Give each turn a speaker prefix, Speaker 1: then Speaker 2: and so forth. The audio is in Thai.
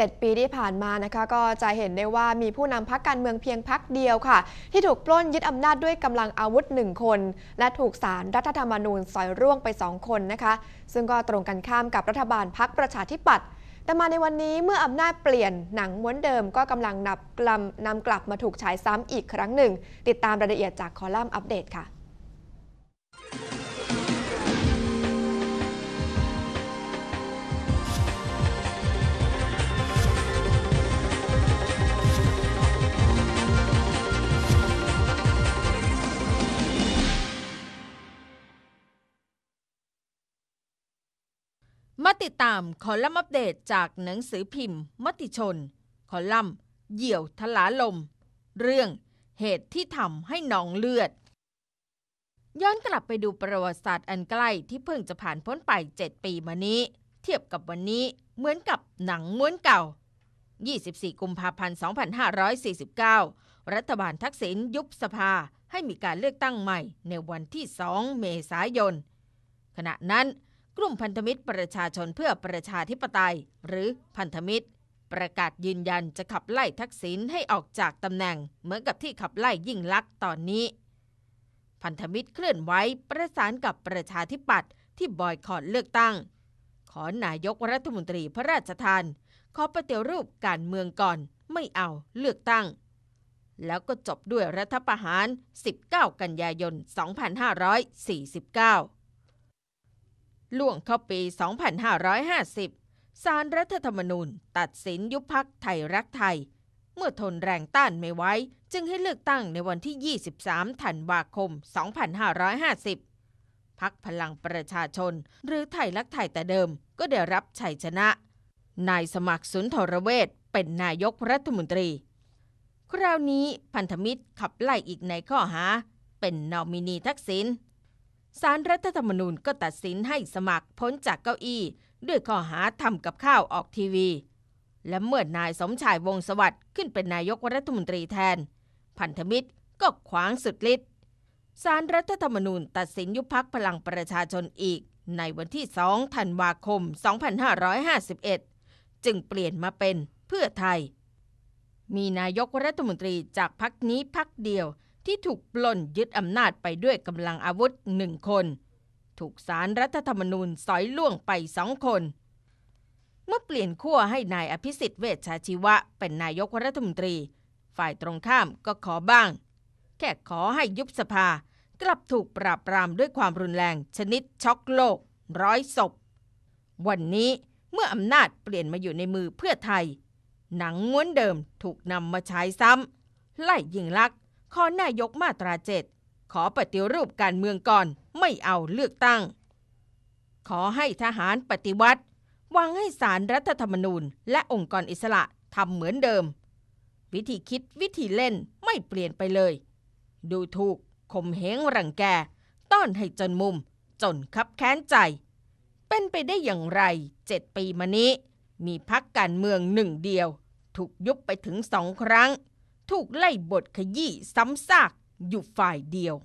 Speaker 1: 7 ปีที่ผ่านมานะคะก็จะเห็นได้ว่ามีผู้นำพักการเมืองเพียงพักเดียวค่ะ ที่ถูกปล้นยึดอำนาจด้วยกำลังอาวุธหนึ่งคน และถูกสารรัฐธรรมนูญสอยร่วงไป 2 คนนะคะ ซึ่งก็ตรงกันข้ามกับรัฐบาลพักประชาธิปัตย์แต่มาในวันนี้เมื่ออำนาจเปลี่ยนหนังม้วนเดิมก็กำลังนับกลำนำกลับมาถูกฉายซ้ำอีกครั้งหนึ่ง ติดตามรายละเอียดจากคอลัมน์อัปเดตค่ะ
Speaker 2: มาติดตามคอลัมน์อัปเดตจากหนังสือพิมพ์ มติชน คอลัมน์ เหยี่ยวทลาลม เรื่องเหตุที่ทำให้นองเลือด ย้อนกลับไปดูประวัติศาสตร์อันใกล้ที่เพิ่งจะผ่านพ้นไป 7 ปีมานี้ เทียบกับวันนี้เหมือนกับหนังม้วนเก่า 24 กุมภาพันธ์ 2549 รัฐบาลทักษิณยุบสภาให้มีการเลือกตั้งใหม่ในวันที่ 2 เมษายน ขณะนั้น กลุ่มพันธมิตรประชาชนเพื่อประชาธิปไตย หรือพันธมิตร ประกาศยืนยันจะขับไล่ทักษิณให้ออกจากตำแหน่ง เหมือนกับที่ขับไล่ยิ่งลักษณ์ตอนนี้ พันธมิตรเคลื่อนไหวประสานกับประชาธิปัตย์ที่บอยคอรเลือกตั้ง ขอนายกรัฐมนตรีพระราชทาน ขอปฏิรูปการเมืองก่อนไม่เอาเลือกตั้ง แล้วก็จบด้วยรัฐประหาร 19 กันยายน 2549 ล่วงเข้าปี 2550 สารรัฐธรรมนูญตัดสินยุบพักไทยรักไทย เมื่อทนแรงต้านไม่ไหวจึงให้เลือกตั้งในวันที่ 23 ธันวาคม 2550 พักพลังประชาชน หรือไทยรักไทยแต่เดิมก็ได้รับชัยชนะ นายสมัครสุนทรเวชเป็นนายกรัฐมนตรี คราวนี้พันธมิตรขับไล่อีกในข้อหา เป็นนอมินีทักษิณ สารรัฐธรรมนูญก็ตัดสินให้สมัครพ้นจากเก้าอี้ ด้วยข้อหาทำกับข้าวออกทีวี และเมื่อนายสมชายวงศสวัสดิ์ขึ้นเป็นนายกรัฐมนตรีแทน พันธมิตรก็ขวางสุดฤทธิ์สารรัฐธรรมนูญตัดสินยุบพักพลังประชาชนอีก ในวันที่ 2 ธันวาคม 2551 จึงเปลี่ยนมาเป็นเพื่อไทย มีนายกรัฐมนตรีจากพักนี้พักเดียว ที่ถูกปล้นยึดอำนาจไปด้วยกำลังอาวุธหนึ่งคน ถูกสารรัฐธรรมนูญสอยล่วงไปสองคน เมื่อเปลี่ยนขั้วให้นายอภิสิทธิ์เวชชาชีวะ เป็นนายกรัฐมนตรี ฝ่ายตรงข้ามก็ขอบ้าง แค่ขอให้ยุบสภากลับถูกปราบปรามด้วยความรุนแรง ชนิดช็อกโลก ร้อยศพ วันนี้เมื่ออำนาจเปลี่ยนมาอยู่ในมือเพื่อไทย หนังม้วนเดิมถูกนำมาฉายซ้ำไล่ยิงลักษ ขอนายกมาตราเจ็ดขอปฏิรูปการเมืองก่อนไม่เอาเลือกตั้ง ขอให้ทหารปฏิวัติวางให้สารรัฐธรรมนูญ และองค์กรอิสระทำเหมือนเดิม วิธีคิดวิธีเล่นไม่เปลี่ยนไปเลย ดูถูกข่มเหงรังแก ต้อนให้จนมุม จนคับแค้นใจ เป็นไปได้อย่างไรเจ็ดปีมานี้ มีพักการเมืองหนึ่งเดียว ถูกยุบไปถึงสองครั้ง ถูกไล่บทขยี้ซ้ำซากอยู่ฝ่ายเดียว